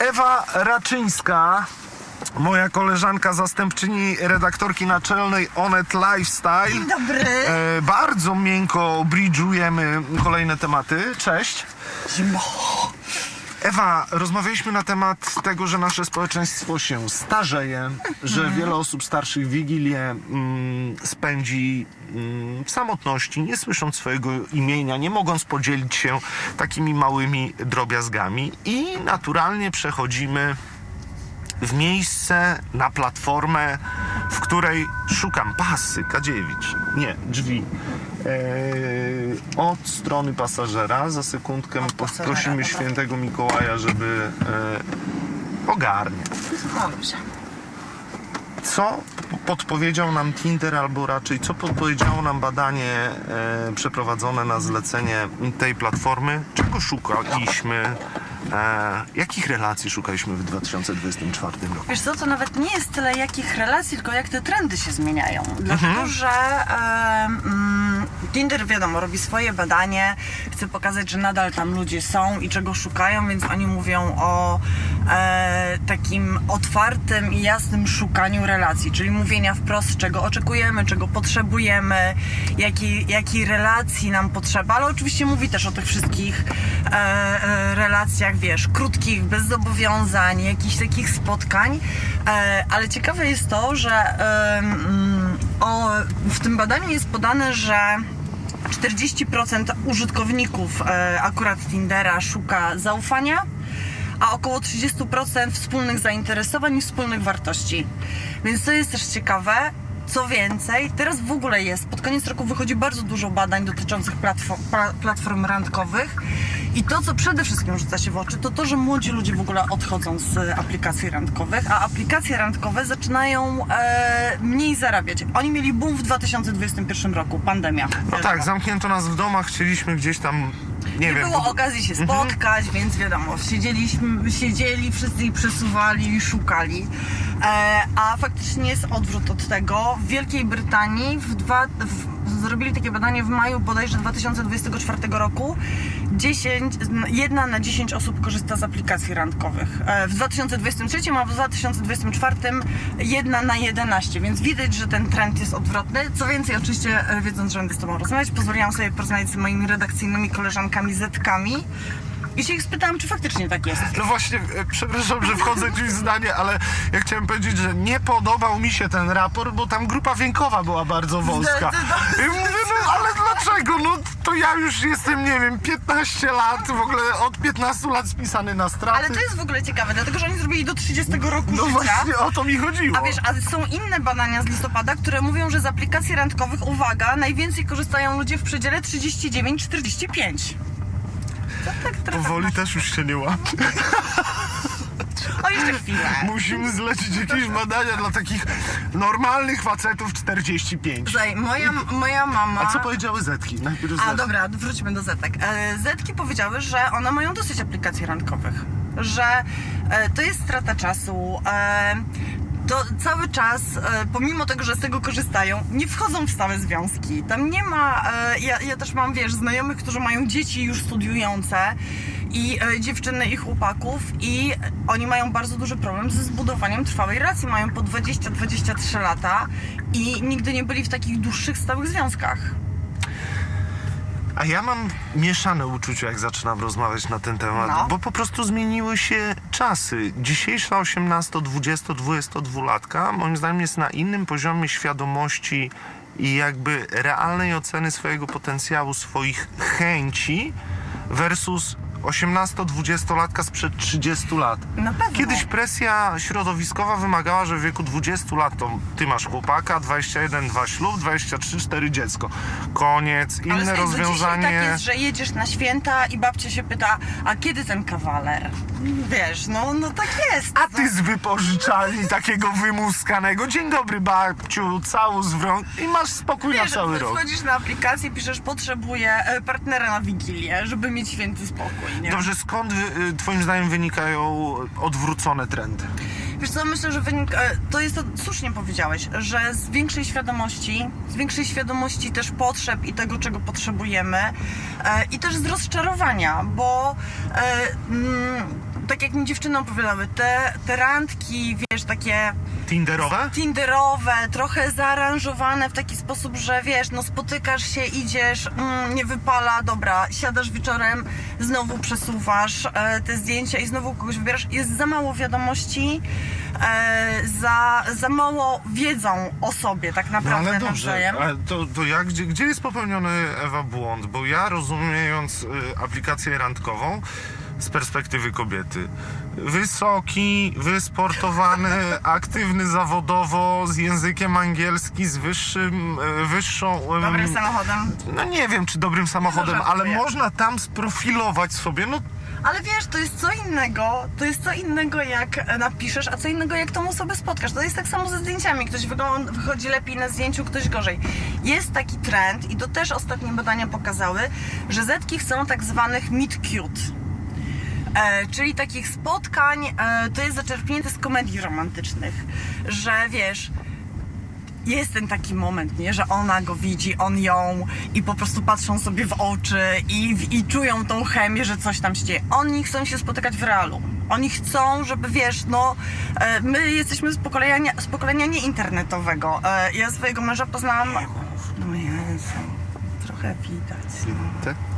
Ewa Raczyńska, moja koleżanka, zastępczyni redaktorki naczelnej Onet Lifestyle. Dzień dobry. E, bardzo miękko bridżujemy kolejne tematy. Cześć. Zimno. Ewa, rozmawialiśmy na temat tego, że nasze społeczeństwo się starzeje, że wiele osób starszych Wigilię mm, spędzi mm, w samotności, nie słysząc swojego imienia, nie mogąc podzielić się takimi małymi drobiazgami. I naturalnie przechodzimy w miejsce, na platformę, w której szukam pasy, Kadziewicz, nie, drzwi. Eee, od strony pasażera. Za sekundkę pasażera, prosimy dobra. świętego Mikołaja, żeby e, ogarnie. Dobrze. Co podpowiedział nam Tinder, albo raczej co podpowiedziało nam badanie e, przeprowadzone na zlecenie tej platformy? Czego szukaliśmy? E, jakich relacji szukaliśmy w 2024 roku? Wiesz co, to nawet nie jest tyle jakich relacji, tylko jak te trendy się zmieniają. Dlatego, że e, mm, Tinder wiadomo, robi swoje badanie, chce pokazać, że nadal tam ludzie są i czego szukają, więc oni mówią o e, takim otwartym i jasnym szukaniu relacji, czyli mówienia wprost, czego oczekujemy, czego potrzebujemy, jakiej, jakiej relacji nam potrzeba, ale oczywiście mówi też o tych wszystkich e, e, relacjach, wiesz, krótkich, bez zobowiązań, jakichś takich spotkań, e, ale ciekawe jest to, że o, w tym badaniu jest podane, że 40% użytkowników e, akurat Tindera szuka zaufania, a około 30% wspólnych zainteresowań i wspólnych wartości. Więc to jest też ciekawe. Co więcej, teraz w ogóle jest, pod koniec roku wychodzi bardzo dużo badań dotyczących platform, platform randkowych i to, co przede wszystkim rzuca się w oczy, to to, że młodzi ludzie w ogóle odchodzą z aplikacji randkowych, a aplikacje randkowe zaczynają e, mniej zarabiać. Oni mieli boom w 2021 roku, pandemia. No tak, zamknięto nas w domach, chcieliśmy gdzieś tam, nie, Nie wiem, było bo- okazji się spotkać, więc wiadomo, siedzieliśmy, siedzieli wszyscy i przesuwali i szukali. E, a faktycznie jest odwrót od tego. W Wielkiej Brytanii w dwa, w, zrobili takie badanie w maju bodajże 2024 roku. 10, jedna na 10 osób korzysta z aplikacji randkowych. E, w 2023, a w 2024 jedna na 11, więc widać, że ten trend jest odwrotny. Co więcej, oczywiście e, wiedząc, że będę z Tobą rozmawiać, pozwoliłam sobie porozmawiać z moimi redakcyjnymi koleżankami Zetkami i się ich spytałam, czy faktycznie tak jest. No właśnie, e, przepraszam, że wchodzę ci w zdanie, ale ja chciałem powiedzieć, że nie podobał mi się ten raport, bo tam grupa wiekowa była bardzo wąska. I mówię, no ale dlaczego? No to ja już jestem, nie wiem, 15 lat, w ogóle od 15 lat spisany na straty. Ale to jest w ogóle ciekawe, dlatego że oni zrobili do 30 roku No życia. właśnie o to mi chodziło. A wiesz, a są inne badania z listopada, które mówią, że z aplikacji randkowych, uwaga, najwięcej korzystają ludzie w przedziale 39-45. Tak trochę... Powoli też już się nie łapie. O, jeszcze chwilę. Musimy zlecić jakieś badania dla takich normalnych facetów 45. Słuchaj, moja, moja mama... A co powiedziały Zetki? Najpierw A Zetki. dobra, wróćmy do Zetek. E, Zetki powiedziały, że one mają dosyć aplikacji randkowych, że e, to jest strata czasu. E, to cały czas, e, pomimo tego, że z tego korzystają, nie wchodzą w stałe związki. Tam nie ma. E, ja, ja też mam, wiesz, znajomych, którzy mają dzieci już studiujące i e, dziewczyny i chłopaków, i oni mają bardzo duży problem ze zbudowaniem trwałej relacji. Mają po 20-23 lata i nigdy nie byli w takich dłuższych, stałych związkach. A ja mam mieszane uczucia, jak zaczynam rozmawiać na ten temat, No. bo po prostu zmieniły się czasy. Dzisiejsza 18, 20, 22 latka moim zdaniem jest na innym poziomie świadomości i jakby realnej oceny swojego potencjału, swoich chęci versus 18-20-latka sprzed 30 lat. Na pewno. Kiedyś presja środowiskowa wymagała, że w wieku 20 lat to ty masz chłopaka, 21, 2 ślub, 23, 4 dziecko. Koniec, Ale inne słuchaj, do rozwiązanie. Dzisiaj tak jest, że jedziesz na święta i babcia się pyta, a kiedy ten kawaler? Wiesz, no, no tak jest. A ty z wypożyczalni takiego wymuskanego. Dzień dobry babciu, całus w rąk i masz spokój na Wiesz, cały rok. wchodzisz na aplikację, piszesz, potrzebuję e, partnera na Wigilię, żeby mieć święty spokój, Dobrze, skąd y, y, twoim zdaniem wynikają odwrócone trendy? Wiesz co, myślę, że wynik, e, to jest to, słusznie powiedziałeś, że z większej świadomości, z większej świadomości też potrzeb i tego, czego potrzebujemy e, i też z rozczarowania, bo e, mm, tak jak mi dziewczyny opowiadały, te, te randki, wiesz, takie Tinderowe? tinderowe, trochę zaaranżowane w taki sposób, że wiesz, no spotykasz się, idziesz, mm, nie wypala, dobra, siadasz wieczorem, znowu przesuwasz e, te zdjęcia i znowu kogoś wybierasz. Jest za mało wiadomości, e, za, za mało wiedzą o sobie tak No naprawdę ale dobrze, nawzajem. a to, to jak, gdzie, gdzie jest popełniony Ewa błąd? Bo ja rozumiejąc y, aplikację randkową z perspektywy kobiety, wysoki, wysportowany, aktywny zawodowo, z językiem angielskim, z wyższym, y, wyższą... ym, Dobrym samochodem. No nie wiem, czy dobrym samochodem, No, ale można tam sprofilować sobie, no Ale wiesz, to jest co innego, to jest co innego jak e, napiszesz, a co innego jak tą osobę spotkasz. To jest tak samo ze zdjęciami. Ktoś wygląda, wychodzi lepiej na zdjęciu, ktoś gorzej. Jest taki trend i to też ostatnie badania pokazały, że zetki chcą tak zwanych meet cute. E, czyli takich spotkań, e, to jest zaczerpnięte z komedii romantycznych, że wiesz, jest ten taki moment, nie, że ona go widzi, on ją i po prostu patrzą sobie w oczy i, i czują tą chemię, że coś tam się dzieje. Oni chcą się spotykać w realu. Oni chcą, żeby wiesz, no, e, my jesteśmy z pokolenia, z pokolenia nieinternetowego. E, ja swojego męża poznałam. No Jezu, trochę widać. te...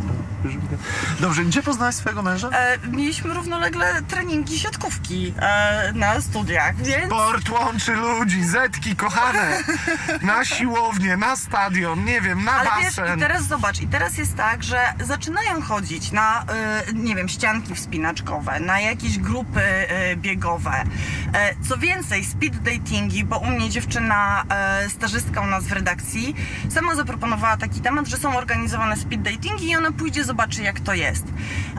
Dobrze, gdzie poznałeś swojego męża? E, mieliśmy równolegle treningi siatkówki e, na studiach, więc. Sport łączy ludzi, zetki kochane, na siłownię, na stadion, nie wiem, na Ale wiesz, basen. i teraz zobacz, i teraz jest tak, że zaczynają chodzić na, y, nie wiem, ścianki wspinaczkowe, na jakieś grupy y, biegowe. E, co więcej, speed datingi, bo u mnie dziewczyna, e, stażystka u nas w redakcji, sama zaproponowała taki temat, że są organizowane speed datingi i ona pójdzie, zobaczy jak to jest.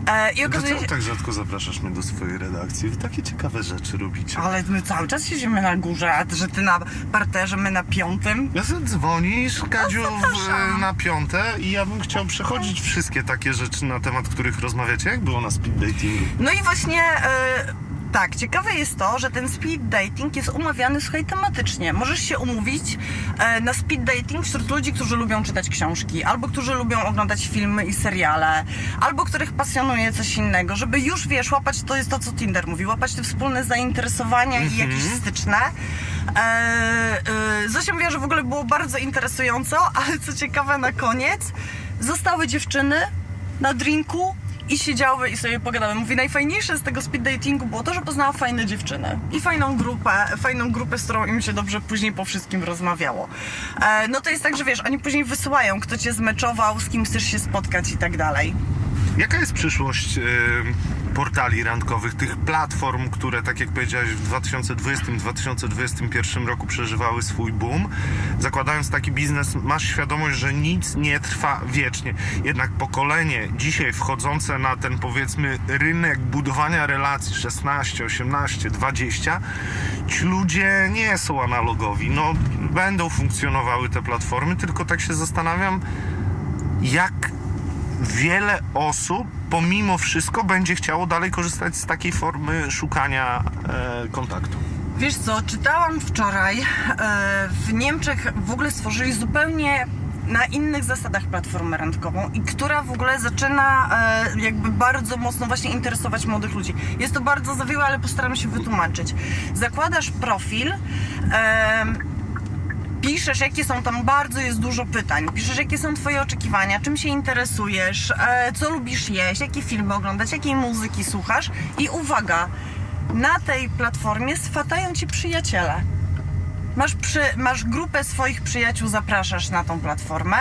E, I okazuje Dlaczego się... tak rzadko zapraszasz mnie do swojej redakcji? Wy takie ciekawe rzeczy robicie. Ale my cały czas siedzimy na górze, a ty, że ty na parterze, my na piątym. Ja sobie dzwonisz, Kadziu, w, na piąte i ja bym chciał przechodzić wszystkie takie rzeczy, na temat których rozmawiacie. Jak było na speed datingu? No i właśnie e, tak, ciekawe jest to, że ten speed dating jest umawiany, słuchaj, tematycznie. Możesz się umówić e, na speed dating wśród ludzi, którzy lubią czytać książki, albo którzy lubią oglądać filmy i seriale, albo których pasjonuje coś innego, żeby już, wiesz, łapać, to jest to, co Tinder mówi, łapać te wspólne zainteresowania i jakieś styczne. E, e, Zosia mówiła, że w ogóle było bardzo interesująco, ale co ciekawe na koniec, zostały dziewczyny na drinku i siedziały i sobie pogadały. Mówi, najfajniejsze z tego speed datingu było to, że poznała fajne dziewczyny i fajną grupę, fajną grupę, z którą im się dobrze później po wszystkim rozmawiało. E, no to jest tak, że wiesz, oni później wysyłają, kto cię zmeczował, z kim chcesz się spotkać i tak dalej. Jaka jest przyszłość e, portali randkowych, tych platform, które, tak jak powiedziałeś, w 2020-2021 roku przeżywały swój boom? Zakładając taki biznes, masz świadomość, że nic nie trwa wiecznie. Jednak pokolenie dzisiaj wchodzące na ten, powiedzmy, rynek budowania relacji 16, 18, 20, ci ludzie nie są analogowi. No, będą funkcjonowały te platformy, tylko tak się zastanawiam, jak wiele osób pomimo wszystko będzie chciało dalej korzystać z takiej formy szukania e, kontaktu. Wiesz co, czytałam wczoraj, e, w Niemczech w ogóle stworzyli zupełnie na innych zasadach platformę randkową i która w ogóle zaczyna e, jakby bardzo mocno właśnie interesować młodych ludzi. Jest to bardzo zawiłe, ale postaram się wytłumaczyć. Zakładasz profil, em, piszesz, jakie są tam, bardzo jest dużo pytań. Piszesz, jakie są Twoje oczekiwania, czym się interesujesz, e, co lubisz jeść, jakie filmy oglądać, jakiej muzyki słuchasz. I uwaga, na tej platformie swatają Ci przyjaciele. Masz, przy, masz grupę swoich przyjaciół, zapraszasz na tą platformę.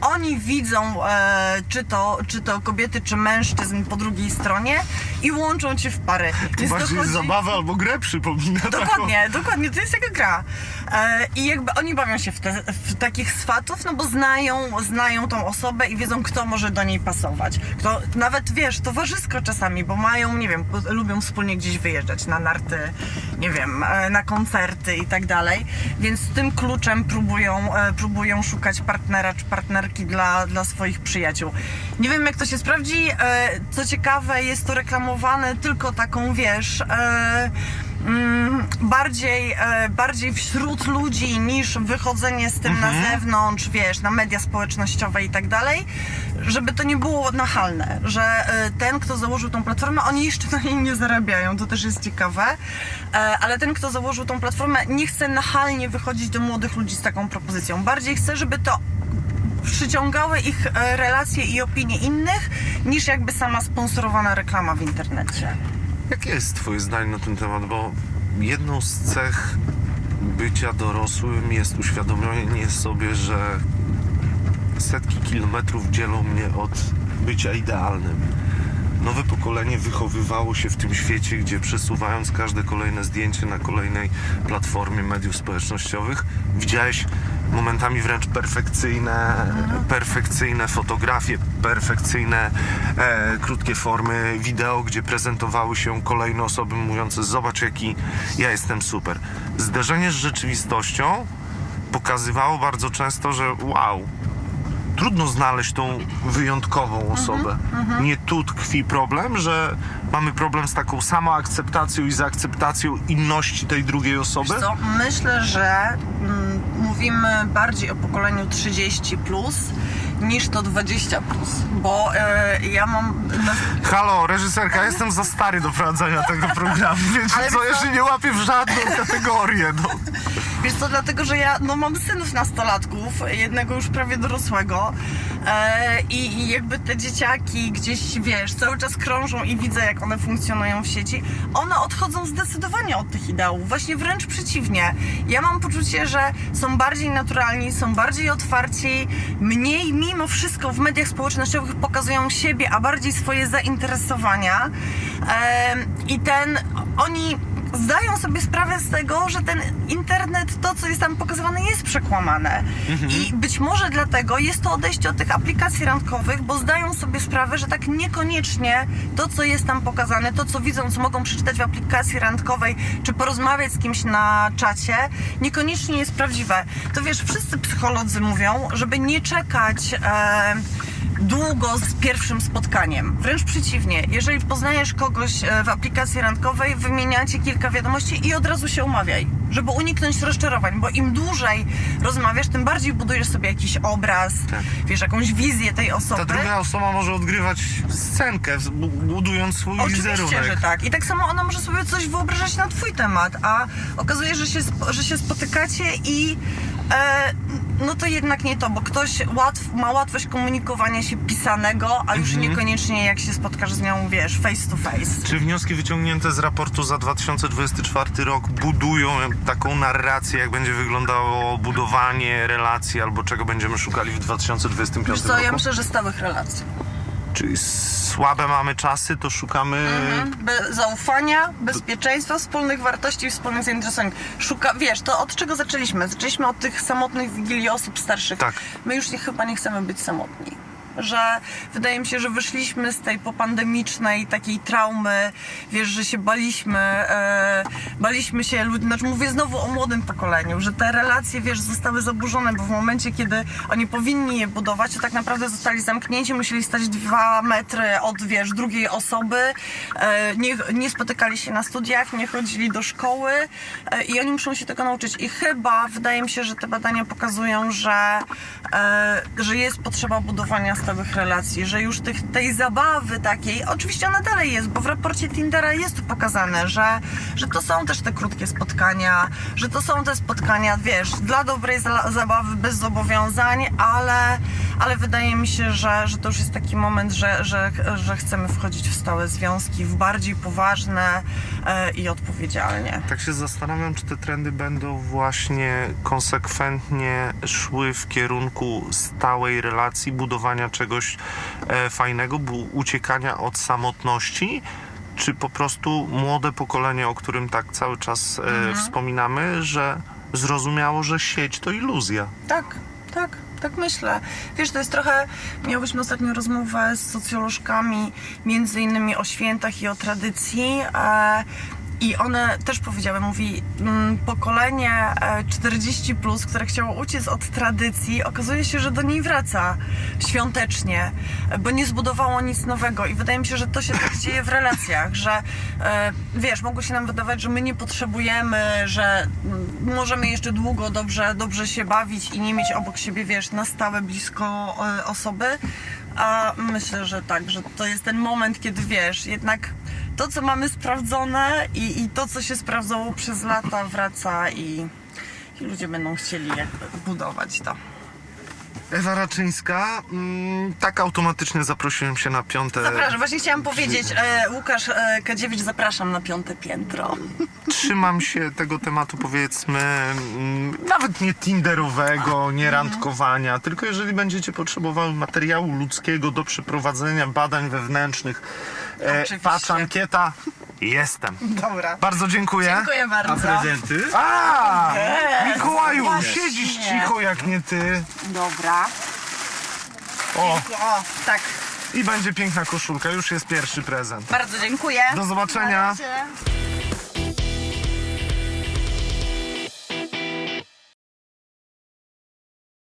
Oni widzą, e, czy, to, czy to kobiety, czy mężczyzn po drugiej stronie i łączą cię w pary. To Więc bardziej dochodzi- zabawę albo grę przypomina. taką. Dokładnie, dokładnie, to jest jaka gra. E, I jakby oni bawią się w, te, w takich swatów, no bo znają, znają tą osobę i wiedzą, kto może do niej pasować. Kto, nawet wiesz, towarzysko czasami, bo mają, nie wiem, lubią wspólnie gdzieś wyjeżdżać na narty, nie wiem, e, na koncerty i tak dalej. Więc tym kluczem próbują, e, próbują szukać partnera czy partnerki dla, dla swoich przyjaciół. Nie wiem, jak to się sprawdzi. E, Co ciekawe, jest to reklamowane tylko taką, wiesz, e, bardziej, e, bardziej wśród ludzi niż wychodzenie z tym na zewnątrz, wiesz, na media społecznościowe i tak dalej, żeby to nie było nachalne, że e, ten, kto założył tą platformę, oni jeszcze na niej nie zarabiają, to też jest ciekawe, e, ale ten, kto założył tą platformę, nie chce nachalnie wychodzić do młodych ludzi z taką propozycją. Bardziej chce, żeby to przyciągały ich relacje i opinie innych, niż jakby sama sponsorowana reklama w internecie. Jakie jest Twoje zdanie na ten temat? Bo jedną z cech bycia dorosłym jest uświadomienie sobie, że setki kilometrów dzielą mnie od bycia idealnym. Nowe pokolenie wychowywało się w tym świecie, gdzie przesuwając każde kolejne zdjęcie na kolejnej platformie mediów społecznościowych, widziałeś momentami wręcz perfekcyjne, perfekcyjne fotografie, perfekcyjne e, krótkie formy wideo, gdzie prezentowały się kolejne osoby mówiące zobacz jaki ja jestem super. Zderzenie z rzeczywistością pokazywało bardzo często, że wow, trudno znaleźć tą wyjątkową osobę. Nie tu tkwi problem, że mamy problem z taką samoakceptacją i zaakceptacją inności tej drugiej osoby. Wiesz co, myślę, że mm, mówimy bardziej o pokoleniu 30 plus niż to 20 plus, bo e, ja mam Halo, reżyserka, ja jestem za stary do prowadzenia tego programu, więc Ale co, wiesz ja co? się nie łapię w żadną kategorię. No. Wiesz co, dlatego, że ja no, mam synów nastolatków, jednego już prawie dorosłego e, i, i jakby te dzieciaki gdzieś, wiesz, cały czas krążą i widzę, jak one funkcjonują w sieci. One odchodzą zdecydowanie od tych ideałów, właśnie wręcz przeciwnie. Ja mam poczucie, że są bardziej naturalni, są bardziej otwarci, mniej mimo wszystko w mediach społecznościowych pokazują siebie, a bardziej swoje zainteresowania. E, I ten, oni zdają sobie sprawę z tego, że ten internet, to co jest tam pokazywane, jest przekłamane. I być może dlatego jest to odejście od tych aplikacji randkowych, bo zdają sobie sprawę, że tak niekoniecznie to, co jest tam pokazane, to, co widzą, co mogą przeczytać w aplikacji randkowej, czy porozmawiać z kimś na czacie, niekoniecznie jest prawdziwe. To wiesz, wszyscy psycholodzy mówią, żeby nie czekać. E, długo z pierwszym spotkaniem. Wręcz przeciwnie, jeżeli poznajesz kogoś e, w aplikacji randkowej, wymieniacie kilka wiadomości i od razu się umawiaj, żeby uniknąć rozczarowań, bo im dłużej rozmawiasz, tym bardziej budujesz sobie jakiś obraz, Tak. wiesz, jakąś wizję tej osoby. Ta druga osoba może odgrywać scenkę, bu- budując swój Oczywiście, wizerunek. że tak. I tak samo ona może sobie coś wyobrażać na twój temat, a okazuje, że się, że się spotykacie i e, no to jednak nie to, bo ktoś łatw, ma łatwość komunikowania się pisanego, a już niekoniecznie jak się spotkasz z nią, wiesz, face to face. Czy wnioski wyciągnięte z raportu za 2024 rok budują taką narrację, jak będzie wyglądało budowanie relacji, albo czego będziemy szukali w 2025 Wiesz co, roku? ja myślę, że stałych relacji. Czyli słabe mamy czasy, to szukamy... Be- zaufania, bezpieczeństwa, wspólnych wartości, wspólnych zainteresowań. Szuka, wiesz, to od czego zaczęliśmy? Zaczęliśmy od tych samotnych wigilii osób starszych. Tak. My już nie, chyba nie chcemy być samotni. Że wydaje mi się, że wyszliśmy z tej popandemicznej takiej traumy, wiesz, że się baliśmy, e, baliśmy się ludzi, znaczy mówię znowu o młodym pokoleniu, że te relacje, wiesz, zostały zaburzone, bo w momencie, kiedy oni powinni je budować, to tak naprawdę zostali zamknięci, musieli stać dwa metry od, wiesz, drugiej osoby, e, nie, nie spotykali się na studiach, nie chodzili do szkoły e, i oni muszą się tego nauczyć. I chyba, wydaje mi się, że te badania pokazują, że, e, że jest potrzeba budowania stałych relacji, że już tych, tej zabawy takiej, oczywiście ona dalej jest, bo w raporcie Tindera jest tu pokazane, że, że to są też te krótkie spotkania, że to są te spotkania, wiesz, dla dobrej za- zabawy, bez zobowiązań, ale, ale wydaje mi się, że, że to już jest taki moment, że, że, że chcemy wchodzić w stałe związki, w bardziej poważne e, i odpowiedzialnie. Tak się zastanawiam, czy te trendy będą właśnie konsekwentnie szły w kierunku stałej relacji, budowania czegoś e, fajnego, uciekania od samotności, czy po prostu młode pokolenie, o którym tak cały czas e, wspominamy, że zrozumiało, że sieć to iluzja. Tak, tak, tak myślę. Wiesz, to jest trochę, miałyśmy ostatnio rozmowę z socjolożkami, między innymi o świętach i o tradycji. E, I one też powiedziały, mówi, mm, pokolenie e, 40, plus, które chciało uciec od tradycji, okazuje się, że do niej wraca świątecznie, e, bo nie zbudowało nic nowego. I wydaje mi się, że to się tak dzieje w relacjach, że e, wiesz, mogło się nam wydawać, że my nie potrzebujemy, że mm, możemy jeszcze długo dobrze, dobrze się bawić i nie mieć obok siebie, wiesz, na stałe blisko e, osoby. A myślę, że tak, że to jest ten moment, kiedy wiesz, jednak to, co mamy sprawdzone i, i to, co się sprawdzało przez lata, wraca i, i ludzie będą chcieli budować to. Ewa Raczyńska, mm, tak automatycznie zaprosiłem się na piąte. Zapraszam, właśnie chciałam powiedzieć, e, Łukasz e, Kadziewicz, zapraszam na piąte piętro. Trzymam się tego tematu, powiedzmy, mm, nawet nie tinderowego, nie randkowania, tylko jeżeli będziecie potrzebowały materiału ludzkiego do przeprowadzenia badań wewnętrznych, e, Oczywiście. patrz ankieta, jestem. Dobra. Bardzo dziękuję. Dziękuję bardzo. A prezenty? A. Mikołaju, siedzisz cicho jak nie ty. Dobra. O, O, tak. i będzie piękna koszulka, już jest pierwszy prezent. Bardzo dziękuję. Do zobaczenia. Na razie.